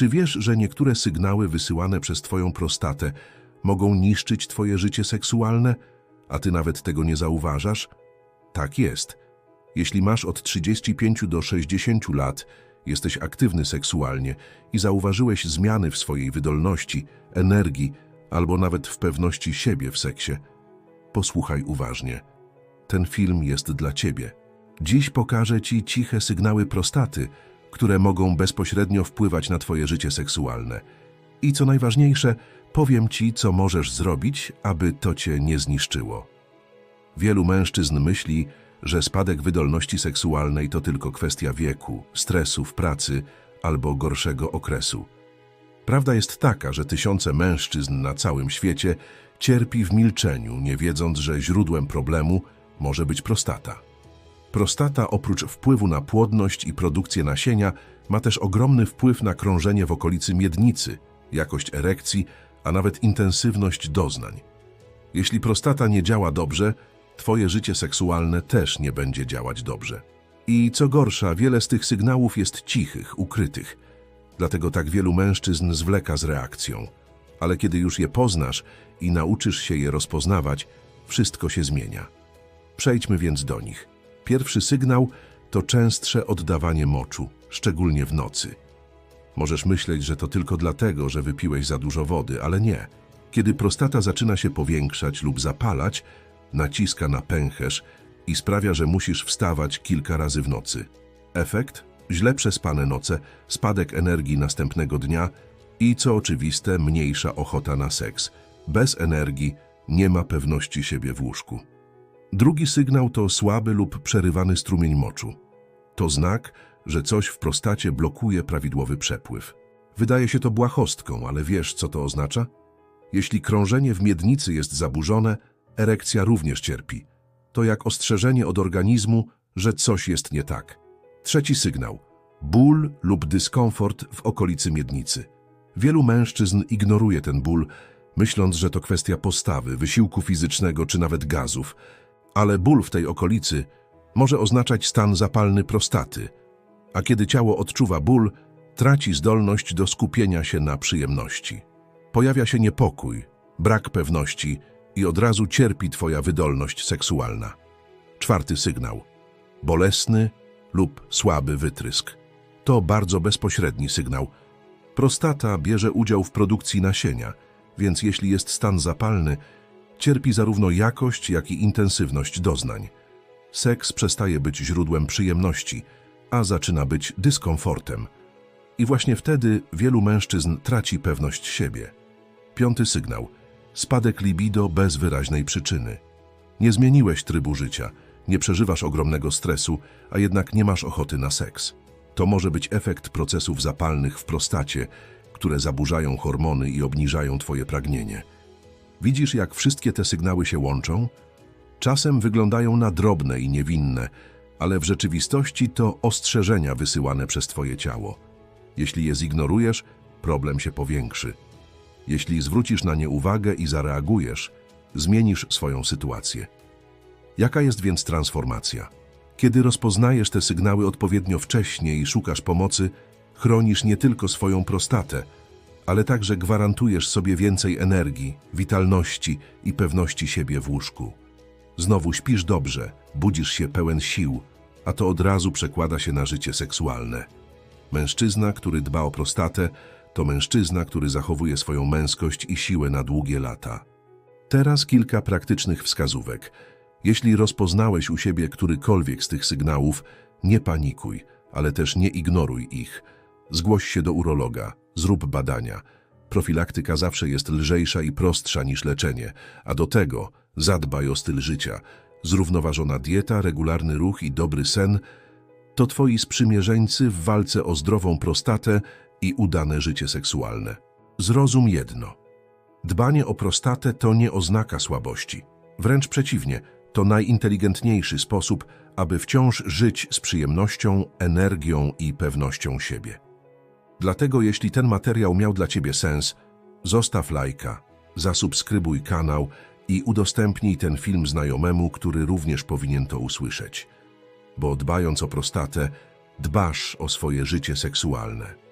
Czy wiesz, że niektóre sygnały wysyłane przez Twoją prostatę mogą niszczyć Twoje życie seksualne, a Ty nawet tego nie zauważasz? Tak jest. Jeśli masz od 35 do 60 lat, jesteś aktywny seksualnie i zauważyłeś zmiany w swojej wydolności, energii albo nawet w pewności siebie w seksie, posłuchaj uważnie. Ten film jest dla Ciebie. Dziś pokażę Ci ciche sygnały prostaty, które mogą bezpośrednio wpływać na Twoje życie seksualne. I co najważniejsze, powiem Ci, co możesz zrobić, aby to Cię nie zniszczyło. Wielu mężczyzn myśli, że spadek wydolności seksualnej to tylko kwestia wieku, stresu pracy albo gorszego okresu. Prawda jest taka, że tysiące mężczyzn na całym świecie cierpi w milczeniu, nie wiedząc, że źródłem problemu może być prostata. Prostata oprócz wpływu na płodność i produkcję nasienia ma też ogromny wpływ na krążenie w okolicy miednicy, jakość erekcji, a nawet intensywność doznań. Jeśli prostata nie działa dobrze, twoje życie seksualne też nie będzie działać dobrze. I co gorsza, wiele z tych sygnałów jest cichych, ukrytych. Dlatego tak wielu mężczyzn zwleka z reakcją. Ale kiedy już je poznasz i nauczysz się je rozpoznawać, wszystko się zmienia. Przejdźmy więc do nich. Pierwszy sygnał to częstsze oddawanie moczu, szczególnie w nocy. Możesz myśleć, że to tylko dlatego, że wypiłeś za dużo wody, ale nie. Kiedy prostata zaczyna się powiększać lub zapalać, naciska na pęcherz i sprawia, że musisz wstawać kilka razy w nocy. Efekt? Źle przespane noce, spadek energii następnego dnia i, co oczywiste, mniejsza ochota na seks. Bez energii nie ma pewności siebie w łóżku. Drugi sygnał to słaby lub przerywany strumień moczu. To znak, że coś w prostacie blokuje prawidłowy przepływ. Wydaje się to błahostką, ale wiesz, co to oznacza? Jeśli krążenie w miednicy jest zaburzone, erekcja również cierpi. To jak ostrzeżenie od organizmu, że coś jest nie tak. Trzeci sygnał. Ból lub dyskomfort w okolicy miednicy. Wielu mężczyzn ignoruje ten ból, myśląc, że to kwestia postawy, wysiłku fizycznego czy nawet gazów. Ale ból w tej okolicy może oznaczać stan zapalny prostaty, a kiedy ciało odczuwa ból, traci zdolność do skupienia się na przyjemności. Pojawia się niepokój, brak pewności i od razu cierpi Twoja wydolność seksualna. Czwarty sygnał. Bolesny lub słaby wytrysk. To bardzo bezpośredni sygnał. Prostata bierze udział w produkcji nasienia, więc jeśli jest stan zapalny, cierpi zarówno jakość, jak i intensywność doznań. Seks przestaje być źródłem przyjemności, a zaczyna być dyskomfortem. I właśnie wtedy wielu mężczyzn traci pewność siebie. Piąty sygnał. Spadek libido bez wyraźnej przyczyny. Nie zmieniłeś trybu życia, nie przeżywasz ogromnego stresu, a jednak nie masz ochoty na seks. To może być efekt procesów zapalnych w prostacie, które zaburzają hormony i obniżają twoje pragnienie. Widzisz, jak wszystkie te sygnały się łączą? Czasem wyglądają na drobne i niewinne, ale w rzeczywistości to ostrzeżenia wysyłane przez twoje ciało. Jeśli je zignorujesz, problem się powiększy. Jeśli zwrócisz na nie uwagę i zareagujesz, zmienisz swoją sytuację. Jaka jest więc transformacja? Kiedy rozpoznajesz te sygnały odpowiednio wcześnie i szukasz pomocy, chronisz nie tylko swoją prostatę, ale także gwarantujesz sobie więcej energii, witalności i pewności siebie w łóżku. Znowu śpisz dobrze, budzisz się pełen sił, a to od razu przekłada się na życie seksualne. Mężczyzna, który dba o prostatę, to mężczyzna, który zachowuje swoją męskość i siłę na długie lata. Teraz kilka praktycznych wskazówek. Jeśli rozpoznałeś u siebie którykolwiek z tych sygnałów, nie panikuj, ale też nie ignoruj ich. Zgłoś się do urologa, zrób badania. Profilaktyka zawsze jest lżejsza i prostsza niż leczenie, a do tego zadbaj o styl życia. Zrównoważona dieta, regularny ruch i dobry sen to twoi sprzymierzeńcy w walce o zdrową prostatę i udane życie seksualne. Zrozum jedno. Dbanie o prostatę to nie oznaka słabości. Wręcz przeciwnie, to najinteligentniejszy sposób, aby wciąż żyć z przyjemnością, energią i pewnością siebie. Dlatego jeśli ten materiał miał dla Ciebie sens, zostaw lajka, zasubskrybuj kanał i udostępnij ten film znajomemu, który również powinien to usłyszeć. Bo dbając o prostatę, dbasz o swoje życie seksualne.